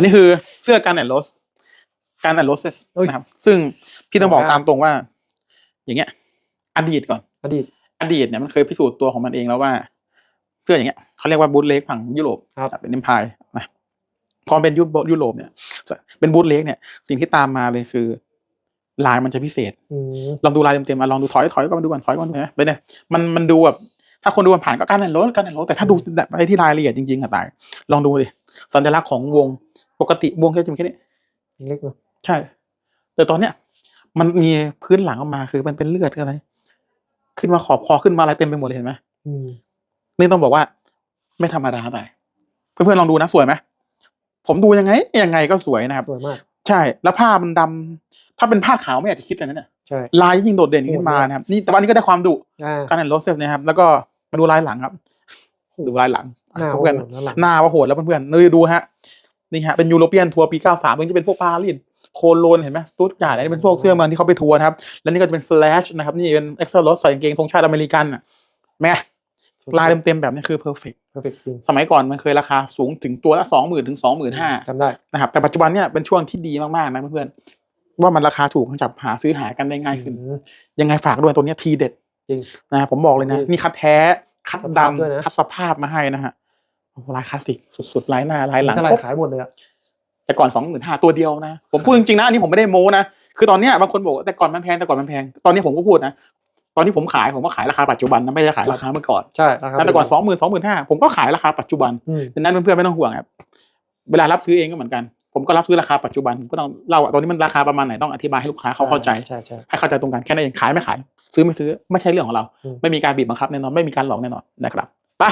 อันนี้คือเสื้อการแอนโรสการแอนโรสนะครับ ซึ่งพี่ต้องบอกตามตรงว่า อย่างเงี้ย อดีตก่อน อดีต อดีตเนี่ยมันเคยพิสูจน์ตัวของมันเองแล้วว่าเสื้ออย่างเงี้ยเขาเรียกว่าบูทเล็กฝั่งยุโรปครับเป็นเอ็มพายนะพอเป็นยุโรปยุโรปเนี่ย เป็นบูทเล็กเนี่ย สิ่งที่ตามมาเลยคือลายมันจะพิเศษอืมลองดูลายเต็มๆอะลองดูถอยถอยก่อนดูก่อนถอยก่อนนะไปเนี่ยมันมันดูแบบถ้าคนดูผ่านๆก็การแอนโรสการแอนโรสแต่ถ้าดูไปที่รายละเอียดจริงๆอะตาย ลองดูดิสัญลักษณ์ของวง ปกติวงแค่จะมีแค่นี้เล็กเนอะใช่ แต่ตอนเนี้ย มันมีพื้นหลังออกมาคือมันเป็นเลือดอะไร ขึ้นมาขอบคอขึ้นมาอะไรเต็มไปหมดเลยเห็นไหมอืมนี่ต้องบอกว่า ไม่ธรรมดาตายเพื่อนๆลองดูนะสวยไหมผมดูยังไงยังไงก็สวยนะครับ สวยมาก ใช่ แล้วผ้ามันดำถ้าเป็นผ้าขาวไม่อยากจะคิดเลยนะเนี่ยใช่ลายยิ่งโดดเด่นขึ้นมานะครับ นี่แต่ว่านี่ก็ได้ความดุอ่าการแอนโรสเซฟนะครับ แล้วก็มาดูลายหลังครับ ดูลายหลังหน้าเพื่อนโอ้โหแล้วหลังหน้าว่าโหดแล้วเพื่อนๆนี่ดูฮะ นี่ฮะเป็นยูโรเปียนทัวร์ปี 93มันจะเป็นพวกปารีสโคโลนเห็นไหมสตูดการ์ดอันนี้เป็นพวกเสื้อเมืองที่เขาไปทัวร์นะครับ แล้วนี่ก็จะเป็นสแลชนะครับ นี่เป็นเอ็กซ์โรสใส่กางเกงธงชาติอเมริกันอะแม่ลายเต็มๆแบบนี้คือเพอร์เฟกเพอร์เฟกจริงสมัยก่อนมันเคยราคาสูงถึงตัวละสองหมื่นถึงสองหมื่นห้าจำได้นะครับแต่ปัจจุบันเนี่ยเป็นช่วงที่ดีมากๆนะเพื่อนๆว่ามันราคาถูกจับหาซื้อหากันได้ง่ายขึ้นอืมยังไงฝากด้วยตัวเนี้ยทีเด็ดจริงนะผมบอกเลยนะ นี่นี่คัดแท้คัดสภาพด้วยดำนะคัดสภาพมาให้นะฮะโอ้โห ลายคลาสสิกสุดๆลายหน้าลายหลังเท่าไหร่ครบขายหมดเลยอะแต่ก่อนสองหมื่นห้าตัวเดียวนะ ผมพูดจริงๆนะอันนี้ผมไม่ได้โม้นะคือตอนเนี้ยบางคนบอกว่าแต่ก่อนมันแพงแต่ก่อนมันแพงตอนนี้ผมก็พูดนะตอนที่ผมขายผมก็ขายราคาปัจจุบันนะไม่ได้ขายราคาเมื่อก่อนใช่ราคาแต่ก่อนสองหมื่นสองหมื่นห้าผมก็ขายราคาปัจจุบันอืมดังนั้นเพื่อนๆไม่ต้องห่วงครับเวลารับซื้อเองก็เหมือนกันผมก็รับซื้อราคาปัจจุบันผมก็ต้องเล่าว่าตอนนี้มันราคาประมาณไหนต้องอธิบายให้ลูกค้าเขาเข้าใจใช่ใช่ให้เข้าใจตรงกันแค่นั้นเองขายไม่ขาย ซื้อไม่ซื้อไม่ใช่เรื่องของเราอืมไม่มีการบีบบังคับแน่นอนไม่มีการหลอกแน่นอนนะครับไป